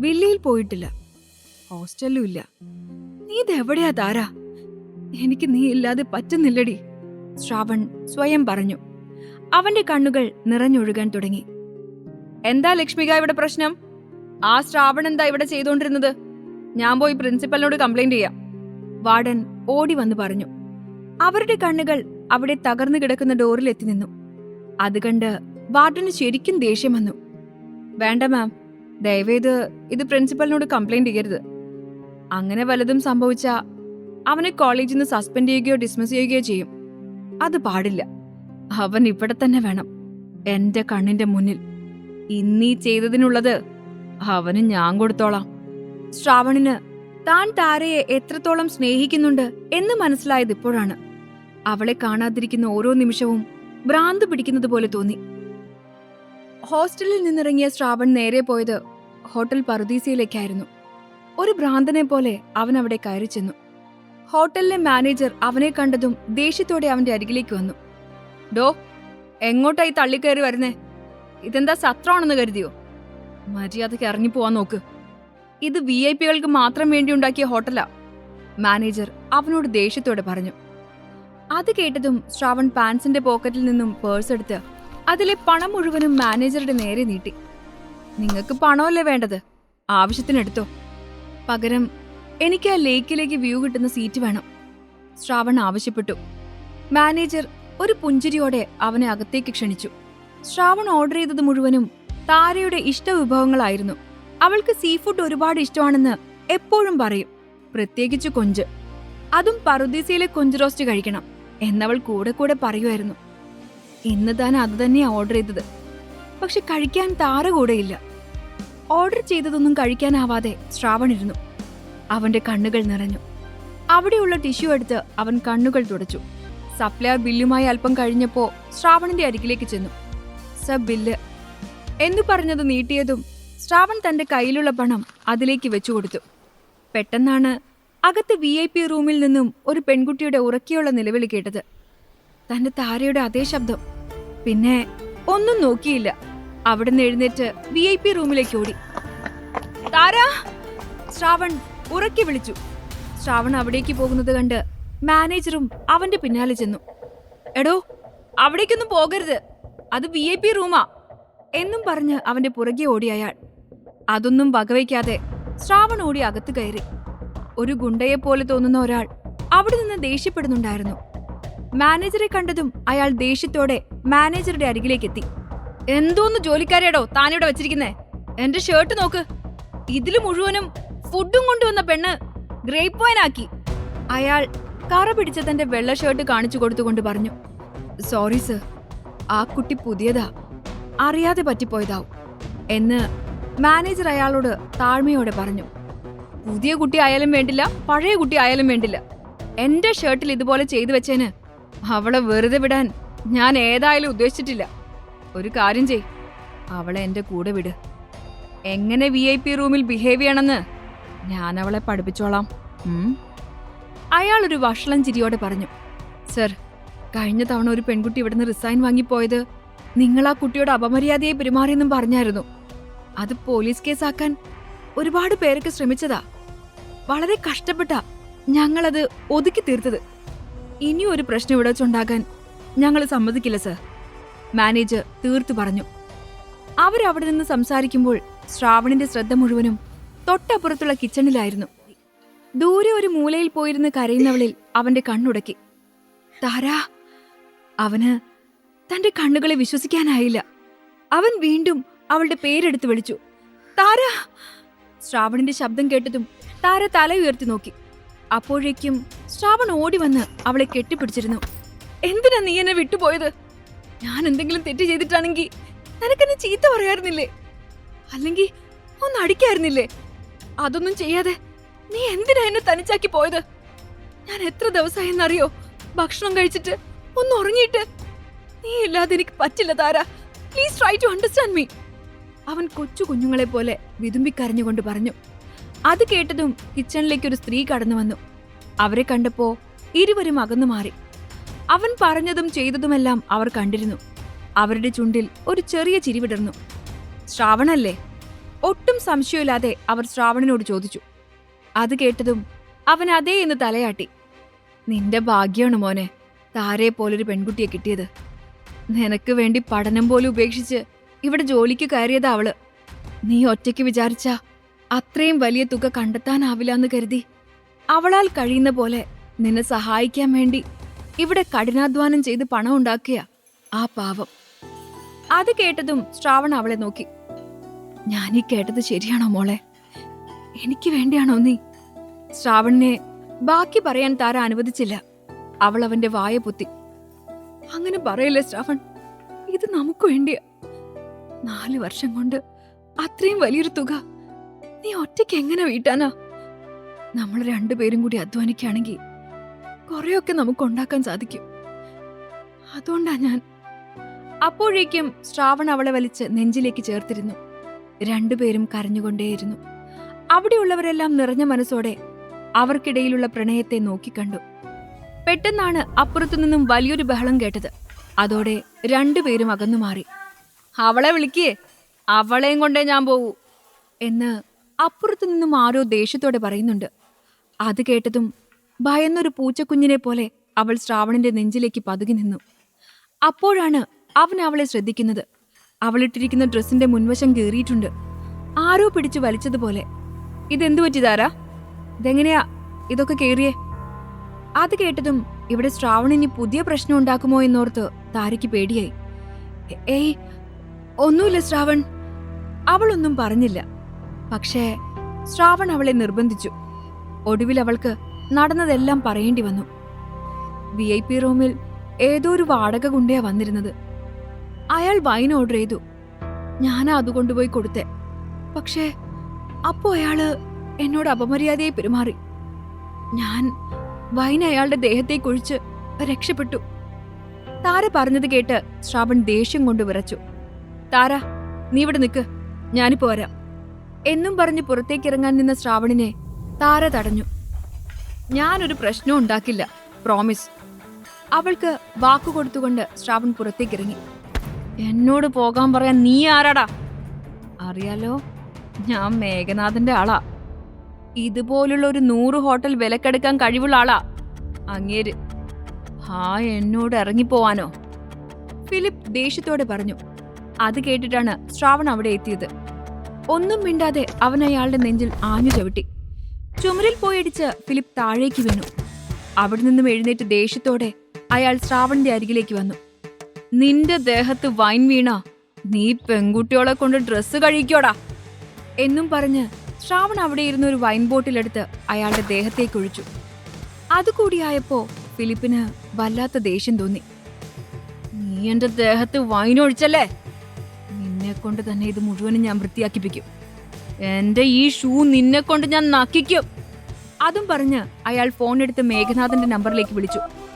വില്ലയിൽ പോയിട്ടില്ല. ഹോസ്റ്റലിലും ഇല്ല. നീ ഇതെവിടെയാ താര? എനിക്ക് നീ ഇല്ലാതെ പറ്റുന്നില്ലടി. ശ്രാവൺ സ്വയം പറഞ്ഞു. അവന്റെ കണ്ണുകൾ നിറഞ്ഞൊഴുകാൻ തുടങ്ങി. എന്താ ലക്ഷ്മിക ഇവിടെ പ്രശ്നം? ആ ശ്രാവൺ എന്താ ഇവിടെ ചെയ്തുകൊണ്ടിരുന്നത് ഞാൻ പോയി പ്രിൻസിപ്പലിനോട് കംപ്ലൈന്റ് ചെയ്യാം. വാർഡൻ ഓടി വന്ന് പറഞ്ഞു. അവരുടെ കണ്ണുകൾ അവിടെ തകർന്നു കിടക്കുന്ന ഡോറിൽ എത്തി നിന്നു. അത് കണ്ട് വാർഡന് ശരിക്കും ദേഷ്യം വന്നു. വേണ്ട മാം ദയവേത് ഇത് പ്രിൻസിപ്പലിനോട് കംപ്ലൈന്റ് ചെയ്യരുത്. അങ്ങനെ വല്ലതും സംഭവിച്ച അവനെ കോളേജിൽ നിന്ന് സസ്പെൻഡ് ചെയ്യുകയോ ഡിസ്മിസ് ചെയ്യുകയോ ചെയ്യും. അത് പാടില്ല. അവൻ ഇവിടെ തന്നെ വേണം. എന്റെ കണ്ണിന്റെ മുന്നിൽ. ഇന്നീ ചെയ്തതിനുള്ളത് അവന് ഞാൻ കൊടുത്തോളാം. ശ്രാവണിന് താൻ താരയെ എത്രത്തോളം സ്നേഹിക്കുന്നുണ്ട് എന്ന് മനസ്സിലായത് ഇപ്പോഴാണ്. അവളെ കാണാതിരിക്കുന്ന ഓരോ നിമിഷവും ഭ്രാന്ത് പിടിക്കുന്നത് പോലെ തോന്നി. ഹോസ്റ്റലിൽ നിന്നിറങ്ങിയ ശ്രാവൺ നേരെ പോയത് ഹോട്ടൽ പറുദീസയിലേക്കായിരുന്നു. ഒരു ഭ്രാന്തനെ പോലെ അവൻ അവിടെ കയറി ചെന്നു. ഹോട്ടലിലെ മാനേജർ അവനെ കണ്ടതും ദേഷ്യത്തോടെ അവന്റെ അരികിലേക്ക് വന്നു. ഡോ എങ്ങോട്ടായി തള്ളിക്കയറി വരുന്നേ? ഇതെന്താ സത്രമാണെന്ന് കരുതിയോ? മര്യാദയ്ക്ക് ഇറങ്ങിപ്പോവാൻ നോക്ക്. ഇത് വി ഐ പികൾക്ക് മാത്രം വേണ്ടി ഉണ്ടാക്കിയ ഹോട്ടലാ മാനേജർ അവനോട് ദേഷ്യത്തോടെ പറഞ്ഞു. അത് കേട്ടതും ശ്രാവൺ പാൻസിന്റെ പോക്കറ്റിൽ നിന്നും പേഴ്സ് എടുത്ത് അതിലെ പണം മുഴുവനും മാനേജറുടെ നേരെ നീട്ടി. നിങ്ങൾക്ക് പണമല്ലേ വേണ്ടത്? ആവശ്യത്തിനെടുത്തോ പകരം എനിക്ക് ആ ലേക്കിലേക്ക് വ്യൂ കിട്ടുന്ന സീറ്റ് വേണം. ശ്രാവൺ ആവശ്യപ്പെട്ടു. മാനേജർ ഒരു പുഞ്ചിരിയോടെ അവനെ അകത്തേക്ക് ക്ഷണിച്ചു. ശ്രാവൺ ഓർഡർ ചെയ്തത് മുഴുവനും താരയുടെ ഇഷ്ടവിഭവങ്ങളായിരുന്നു അവൾക്ക് സീ ഫുഡ് ഒരുപാട് ഇഷ്ടമാണെന്ന് എപ്പോഴും പറയും. പ്രത്യേകിച്ച് കൊഞ്ച്. അതും പറുദീസയിലെ കൊഞ്ച് റോസ്റ്റ് കഴിക്കണം എന്നവൾ കൂടെ കൂടെ പറയുമായിരുന്നു. ഇന്ന് താൻ അത് തന്നെയാണ് ഓർഡർ ചെയ്തത്. പക്ഷെ കഴിക്കാൻ താര കൂടെയില്ല. ഓർഡർ ചെയ്തതൊന്നും കഴിക്കാനാവാതെ ശ്രാവൺ ഇരുന്നു. അവന്റെ കണ്ണുകൾ നിറഞ്ഞു. അവിടെയുള്ള ടിഷ്യൂ എടുത്ത് അവൻ കണ്ണുകൾ തുടച്ചു. സപ്ലയർ ബില്ലുമായി അല്പം കഴിഞ്ഞപ്പോ ശ്രാവണിന്റെ അരികിലേക്ക് ചെന്നു. Sir bill. എന്നു പറഞ്ഞത് നീട്ടിയതും ശ്രാവൺ തന്റെ കയ്യിലുള്ള പണം അതിലേക്ക് വെച്ചു കൊടുത്തു. പെട്ടെന്നാണ് അകത്ത് വി ഐ പി റൂമിൽ നിന്നും ഒരു പെൺകുട്ടിയുടെ ഉറക്കിയുള്ള നിലവിളി കേട്ടത്. തന്റെ താരയുടെ അതേ ശബ്ദം. പിന്നെ ഒന്നും നോക്കിയില്ല. അവിടുന്ന് എഴുന്നേറ്റ് വി ഐ പി റൂമിലേക്ക് ഓടി. താരാ? ശ്രാവൺ ഉറക്കി വിളിച്ചു. ശ്രാവൺ അവിടേക്ക് പോകുന്നത് കണ്ട് മാനേജറും അവന്റെ പിന്നാലെ ചെന്നു. എടോ അവിടേക്കൊന്നും പോകരുത്. അത് വി ഐ പി റൂമാ എന്നും പറഞ്ഞ് അവന്റെ പുറകെ ഓടി അയാൾ. അതൊന്നും വകവയ്ക്കാതെ ശ്രാവൺ ഓടി അകത്ത് കയറി. ഒരു ഗുണ്ടയെ പോലെ തോന്നുന്ന ഒരാൾ അവിടെ നിന്ന് ദേഷ്യപ്പെടുന്നുണ്ടായിരുന്നു. മാനേജറെ കണ്ടതും അയാൾ ദേഷ്യത്തോടെ മാനേജറുടെ അരികിലേക്ക് എത്തി. എന്തോന്ന് ജോലിക്കാരേടോ താനിവിടെ വെച്ചിരിക്കുന്നേ? എന്റെ ഷർട്ട് നോക്ക്. ഇതിൽ മുഴുവനും ഫുഡും കൊണ്ടുവന്ന പെണ്ണ് ഗ്രേപ്പ് വൈൻ ആക്കി. അയാൾ കറ പിടിച്ച തന്റെ വെള്ള ഷർട്ട് കാണിച്ചു കൊടുത്തുകൊണ്ട് പറഞ്ഞു സോറി സർ ആ കുട്ടി പുതിയതാ. അറിയാതെ പറ്റിപ്പോയതാവും. എന്ന് മാനേജർ അയാളോട് താഴ്മയോടെ പറഞ്ഞു പുതിയ കുട്ടി ആയാലും വേണ്ടില്ല പഴയ കുട്ടി ആയാലും വേണ്ടില്ല. എന്റെ ഷർട്ടിൽ ഇതുപോലെ ചെയ്തു വെച്ചേന് അവളെ വെറുതെ വിടാൻ ഞാൻ ഏതായാലും ഉദ്ദേശിച്ചിട്ടില്ല. ഒരു കാര്യം ചെയ്. അവളെ എന്റെ കൂടെ വിട്. എങ്ങനെ വി ഐ പി റൂമിൽ ബിഹേവ് ചെയ്യണമെന്ന് ഞാൻ അവളെ പഠിപ്പിച്ചോളാം. അയാൾ ഒരു വഷളം ചിരിയോടെ പറഞ്ഞു. സർ കഴിഞ്ഞ തവണ ഒരു പെൺകുട്ടി ഇവിടുന്ന് റിസൈൻ വാങ്ങിപ്പോയത് നിങ്ങൾ ആ കുട്ടിയോട് അപമര്യാദയെ പെരുമാറിയെന്നും പറഞ്ഞായിരുന്നു. അത് പോലീസ് കേസാക്കാൻ ഒരുപാട് പേരൊക്കെ ശ്രമിച്ചതാ. വളരെ കഷ്ടപ്പെട്ട ഞങ്ങളത് ഒതുക്കി തീർത്തത്. ഇനിയും ഒരു പ്രശ്നം ഇവിടെ വെച്ചുണ്ടാകാൻ ഞങ്ങൾ സമ്മതിക്കില്ല സർ. മാനേജർ തീർത്തു പറഞ്ഞു. അവരവിടെ നിന്ന് സംസാരിക്കുമ്പോൾ ശ്രാവണിന്റെ ശ്രദ്ധ മുഴുവനും തൊട്ടപ്പുറത്തുള്ള കിച്ചണിലായിരുന്നു. ദൂരെ ഒരു മൂലയിൽ പോയിരുന്ന് കരയുന്നവളിൽ അവന്റെ കണ്ണുടക്കി. താരാ അവന് തന്റെ കണ്ണുകളെ വിശ്വസിക്കാനായില്ല. അവൻ വീണ്ടും അവളുടെ പേരെടുത്ത് വിളിച്ചു. താരാ! ശ്രാവണിന്റെ ശബ്ദം കേട്ടതും താര തല ഉയർത്തി നോക്കി. അപ്പോഴേക്കും ശ്രാവൺ ഓടി വന്ന് അവളെ കെട്ടിപ്പിടിച്ചിരുന്നു. എന്തിനാ നീ എന്നെ വിട്ടുപോയത്? ഞാൻ എന്തെങ്കിലും തെറ്റ് ചെയ്തിട്ടാണെങ്കിൽ നിനക്കെന്നെ ചീത്ത പറയായിരുന്നില്ലേ അല്ലെങ്കിൽ ഒന്ന് അടിക്കായിരുന്നില്ലേ അതൊന്നും ചെയ്യാതെ നീ എന്തിനാ എന്നെ തനിച്ചാക്കി പോയത്? ഞാൻ എത്ര ദിവസമായെന്നറിയോ ഭക്ഷണം കഴിച്ചിട്ട് ഒന്ന് ഉറങ്ങിയിട്ട്. നീ ഇല്ലാതെ എനിക്ക് പറ്റില്ല Tara. Please try to understand me അവൻ കൊച്ചു കുഞ്ഞുങ്ങളെ പോലെ വിതുമ്പിക്കരഞ്ഞുകൊണ്ട് പറഞ്ഞു. അത് കേട്ടതും കിച്ചണിലേക്ക് ഒരു സ്ത്രീ കടന്നു വന്നു. അവരെ കണ്ടപ്പോ ഇരുവരും അകന്നു മാറി. അവൻ പറഞ്ഞതും ചെയ്തതുമെല്ലാം അവർ കണ്ടിരുന്നു. അവരുടെ ചുണ്ടിൽ ഒരു ചെറിയ ചിരി വിടർന്നു. ശ്രാവണല്ലേ? ഒട്ടും സംശയമില്ലാതെ അവർ ശ്രാവണനോട് ചോദിച്ചു. അത് കേട്ടതും അവൻ അതേ എന്ന് തലയാട്ടി. നിന്റെ ഭാഗ്യമാണ് മോനെ താരയെ പോലൊരു പെൺകുട്ടിയെ കിട്ടിയത്. നിനക്ക് വേണ്ടി പഠനം പോലും ഉപേക്ഷിച്ച് ഇവിടെ ജോലിക്ക് കയറിയതാ അവൾ. നീ ഒറ്റയ്ക്ക് വിചാരിച്ച അത്രയും വലിയ തുക കണ്ടെത്താനാവില്ല എന്ന് കരുതി. അവളാൽ കഴിയുന്ന പോലെ നിന്നെ സഹായിക്കാൻ വേണ്ടി ഇവിടെ കഠിനാധ്വാനം ചെയ്ത് പണം ഉണ്ടാക്കിയ ആ പാവം. അത് കേട്ടതും ശ്രാവൺ അവളെ നോക്കി. ഞാൻ ഈ കേട്ടത് ശരിയാണോ മോളെ? എനിക്ക് വേണ്ടിയാണോ നീ? ശ്രാവണിനെ ബാക്കി പറയാൻ താര അനുവദിച്ചില്ല. അവൾ അവന്റെ വായ പൊത്തി. അങ്ങനെ പറയല്ലേ ശ്രാവൺ? ഇത് നമുക്ക് വേണ്ടിയാ. നാല് വർഷം കൊണ്ട് അത്രയും വലിയൊരു തുക നീ ഒറ്റയ്ക്ക് എങ്ങനെ വീട്ടാനാ? നമ്മൾ രണ്ടുപേരും കൂടി അധ്വാനിക്കുകയാണെങ്കിൽ കുറെയൊക്കെ നമുക്ക് ഉണ്ടാക്കാൻ സാധിക്കും. അതുകൊണ്ടാ ഞാൻ. അപ്പോഴേക്കും ശ്രാവൺ അവളെ വലിച്ച് നെഞ്ചിലേക്ക് ചേർത്തിരുന്നു. രണ്ടുപേരും കരഞ്ഞുകൊണ്ടേയിരുന്നു. അവിടെയുള്ളവരെല്ലാം നിറഞ്ഞ മനസ്സോടെ അവർക്കിടയിലുള്ള പ്രണയത്തെ നോക്കിക്കണ്ടു. പെട്ടെന്നാണ് അപ്പുറത്തു നിന്നും വലിയൊരു ബഹളം കേട്ടത്. അതോടെ രണ്ടുപേരും അകന്നു മാറി. അവളെ വിളിക്കേ. അവളെയും കൊണ്ടേ ഞാൻ പോകൂ എന്ന് അപ്പുറത്തു നിന്നും ആരോ ദേഷ്യത്തോടെ പറയുന്നുണ്ട്. അത് കേട്ടതും ഭയന്നൊരു പൂച്ചക്കുഞ്ഞിനെ പോലെ അവൾ ശ്രാവണിന്റെ നെഞ്ചിലേക്ക് പതുകി നിന്നു. അപ്പോഴാണ് അവൻ അവളെ ശ്രദ്ധിക്കുന്നത്. അവളിട്ടിരിക്കുന്ന ഡ്രസ്സിന്റെ മുൻവശം കീറിയിട്ടുണ്ട്. ആരോ പിടിച്ചു വലിച്ചതുപോലെ. ഇതെന്തു പറ്റിതാരാ ഇതെങ്ങനെയാ? ഇതൊക്കെ കേറിയേ. അത് കേട്ടതും ഇവിടെ ശ്രാവണിനി പുതിയ പ്രശ്നം ഉണ്ടാക്കുമോ എന്നോർത്ത് താരയ്ക്ക് പേടിയായി. "എ- ഏയ് ഒന്നുമില്ല ശ്രാവൺ. അവളൊന്നും പറഞ്ഞില്ല. പക്ഷേ ശ്രാവൺ അവളെ നിർബന്ധിച്ചു. ഒടുവിൽ അവൾക്ക് നടന്നതെല്ലാം പറയേണ്ടി വന്നു. വി ഐ പി റൂമിൽ ഏതോ ഒരു വാടക ഗുണ്ടയാ വന്നിരുന്നത്. അയാൾ വൈൻ ഓർഡർ ചെയ്തു. ഞാൻ അത് കൊണ്ടുപോയി കൊടുത്തേ. പക്ഷേ അപ്പോ അയാൾ എന്നോട് അപമര്യാദയായി പെരുമാറി. ഞാൻ വൈൻ അയാളുടെ ദേഹത്തെ കുഴിച്ച് രക്ഷപ്പെട്ടു. താര പറഞ്ഞത് കേട്ട് ശ്രാവൺ ദേഷ്യം കൊണ്ട് വിറച്ചു. താര നീ ഇവിടെ നിൽക്ക് ഞാനിപ്പോ വരാം. എന്നും പറഞ്ഞ് പുറത്തേക്കിറങ്ങാൻ നിന്ന ശ്രാവണിനെ താര തടഞ്ഞു. ഞാനൊരു പ്രശ്നം ഉണ്ടാക്കില്ല പ്രോമിസ് അവൾക്ക് വാക്കു കൊടുത്തുകൊണ്ട് ശ്രാവൺ പുറത്തേക്ക് ഇറങ്ങി എന്നോട് പോകാൻ പറയാൻ നീ ആരാടാ? അറിയാലോ ഞാൻ മേഘനാഥന്റെ ആളാ. ഇതുപോലുള്ള ഒരു നൂറ് ഹോട്ടൽ വിലക്കെടുക്കാൻ കഴിവുള്ള ആളാ. അങ്ങേര് ആ എന്നോട് ഇറങ്ങിപ്പോവാനോ? ഫിലിപ്പ് ദേഷ്യത്തോടെ പറഞ്ഞു. അത് കേട്ടിട്ടാണ് ശ്രാവൺ അവിടെ എത്തിയത്. ഒന്നും മിണ്ടാതെ അവൻ അയാളുടെ നെഞ്ചിൽ ആഞ്ഞു ചവിട്ടി. ചുമരിൽ പോയിടിച്ച് ഫിലിപ്പ് താഴേക്ക് വീണു. അവിടെ നിന്നും എഴുന്നേറ്റ് ദേഷ്യത്തോടെ അയാൾ ശ്രാവണിന്റെ അരികിലേക്ക് വന്നു. നിന്റെ ദേഹത്ത് വൈൻ വീണ. നീ പെൺകുട്ടികളെ കൊണ്ട് ഡ്രസ്സ് കഴിക്കോടാ എന്നും പറഞ്ഞ് ശ്രാവൺ അവിടെ ഇരുന്ന ഒരു വൈൻ ബോട്ടിലെടുത്ത് അയാളുടെ ദേഹത്തേക്ക് ഒഴിച്ചു. അതുകൂടിയായപ്പോ ഫിലിപ്പിന് വല്ലാത്ത ദേഷ്യം തോന്നി. നീ എന്റെ ദേഹത്ത് വൈൻ ഒഴിച്ചല്ലേ? നിന്നെ കൊണ്ട് തന്നെ ഇത് മുഴുവനും ഞാൻ വൃത്തിയാക്കിപ്പിക്കും. എന്റെ ഈ ഷൂ നിന്നെ കൊണ്ട് ഞാൻ നക്കിക്കും. അതും പറഞ്ഞ് അയാൾ ഫോൺ എടുത്ത് മേഘനാഥന്റെ നമ്പറിലേക്ക് വിളിച്ചു.